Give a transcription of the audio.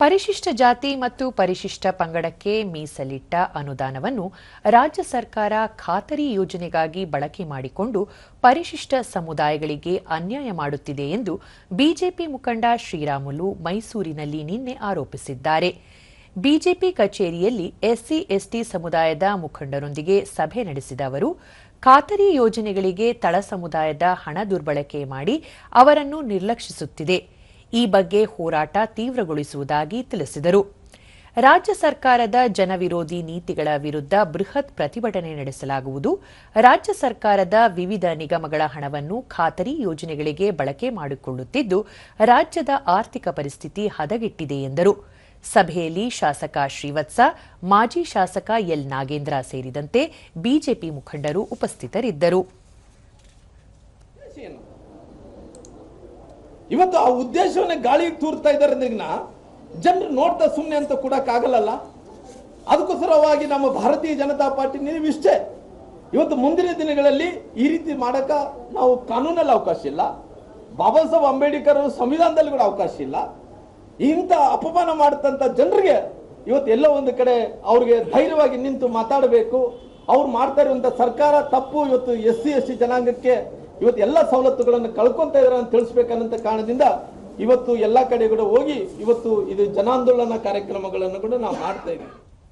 ಪರಿಶಿಷ್ಟ ಜಾತಿ ಮತ್ತು ಪರಿಶಿಷ್ಟ ಪಂಗಡಕ್ಕೆ ಮೀಸಲಿಟ್ಟ ಅನುದಾನವನ್ನು ರಾಜ್ಯ ಸರ್ಕಾರ ಖಾತರಿ ಯೋಜನೆಗಾಗಿ ಬಳಕೆ ಮಾಡಿಕೊಂಡು ಪರಿಶಿಷ್ಟ ಸಮುದಾಯಗಳಿಗೆ ಅನ್ಯಾಯ ಮಾಡುತ್ತಿದೆ ಎಂದು ಬಿಜೆಪಿ ಮುಖಂಡ ಶ್ರೀರಾಮುಲು ಮೈಸೂರಿನಲ್ಲಿ ನಿನ್ನೆ ಆರೋಪಿಸಿದ್ದಾರೆ. ಬಿಜೆಪಿ ಕಚೇರಿಯಲ್ಲಿ ಎಸ್ಸಿ, ಎಸ್ಟಿ ಸಮುದಾಯದ ಮುಖಂಡರೊಂದಿಗೆ ಸಭೆ ನಡೆಸಿದ ಅವರು, ಖಾತರಿ ಯೋಜನೆಗಳಿಗೆ ತಳ ಸಮುದಾಯದ ಹಣ ದುರ್ಬಳಕೆ ಮಾಡಿ ಅವರನ್ನು ನಿರ್ಲಕ್ಷಿಸುತ್ತಿದೆ. ಈ ಬಗ್ಗೆ ಹೋರಾಟ ತೀವ್ರಗೊಳಿಸುವುದಾಗಿ ತಿಳಿಸಿದರು. ರಾಜ್ಯ ಸರ್ಕಾರದ ಜನವಿರೋಧಿ ನೀತಿಗಳ ವಿರುದ್ಧ ಬೃಹತ್ ಪ್ರತಿಭಟನೆ ನಡೆಸಲಾಗುವುದು. ರಾಜ್ಯ ಸರ್ಕಾರದ ವಿವಿಧ ನಿಗಮಗಳ ಹಣವನ್ನು ಖಾತರಿ ಯೋಜನೆಗಳಿಗೆ ಬಳಕೆ ಮಾಡಿಕೊಳ್ಳುತ್ತಿದ್ದು, ರಾಜ್ಯದ ಆರ್ಥಿಕ ಪರಿಸ್ಥಿತಿ ಹದಗೆಟ್ಟಿದೆ ಎಂದರು. ಸಭೆಯಲ್ಲಿ ಶಾಸಕ ಶ್ರೀವತ್ಸ, ಮಾಜಿ ಶಾಸಕ ಎಲ್ ನಾಗೇಂದ್ರ ಸೇರಿದಂತೆ ಬಿಜೆಪಿ ಮುಖಂಡರು ಉಪಸ್ಥಿತರಿದ್ದರು. ಇವತ್ತು ಆ ಉದ್ದೇಶವನ್ನೇ ಗಾಳಿಗೆ ತೂರ್ತಾ ಇದ್ದಾರೆ ಅಂದ್ರಿಗಿನ ಜನರು ನೋಡ್ತಾ ಸುಮ್ಮನೆ ಅಂತ ಕೊಡೋಕ್ಕಾಗಲ್ಲ ಅದಕ್ಕೋಸ್ಕರವಾಗಿ ನಮ್ಮ ಭಾರತೀಯ ಜನತಾ ಪಾರ್ಟಿ ನಿಲುವಿಷ್ಟೇ ಇವತ್ತು ಮುಂದಿನ ದಿನಗಳಲ್ಲಿ ಈ ರೀತಿ ಮಾಡಕ ನಾವು ಕಾನೂನಲ್ಲಿ ಅವಕಾಶ ಇಲ್ಲ. ಬಾಬಾ ಸಾಹೇಬ್ ಅಂಬೇಡ್ಕರ್ ಸಂವಿಧಾನದಲ್ಲಿ ಕೂಡ ಅವಕಾಶ ಇಲ್ಲ. ಇಂಥ ಅಪಮಾನ ಮಾಡಿದಂಥ ಜನರಿಗೆ ಇವತ್ತು ಎಲ್ಲೋ ಒಂದು ಕಡೆ ಅವ್ರಿಗೆ ಧೈರ್ಯವಾಗಿ ನಿಂತು ಮಾತಾಡಬೇಕು. ಅವ್ರು ಮಾಡ್ತಾ ಇರುವಂತ ಸರ್ಕಾರ ತಪ್ಪು. ಇವತ್ತು ಎಸ್ ಸಿ, ಎಸ್ ಟಿ ಜನಾಂಗಕ್ಕೆ ಇವತ್ತು ಎಲ್ಲ ಸವಲತ್ತುಗಳನ್ನು ಕಳ್ಕೊಂತ ಇದ್ದಾರೆ ಅಂತ ತಿಳಿಸ್ಬೇಕನ್ನಂತ ಕಾರಣದಿಂದ ಇವತ್ತು ಎಲ್ಲ ಕಡೆ ಕೂಡ ಹೋಗಿ ಇವತ್ತು ಇದು ಜನಾಂದೋಲನ ಕಾರ್ಯಕ್ರಮಗಳನ್ನು ಕೂಡ ನಾವು ಮಾಡ್ತಾ ಇದ್ದೀವಿ.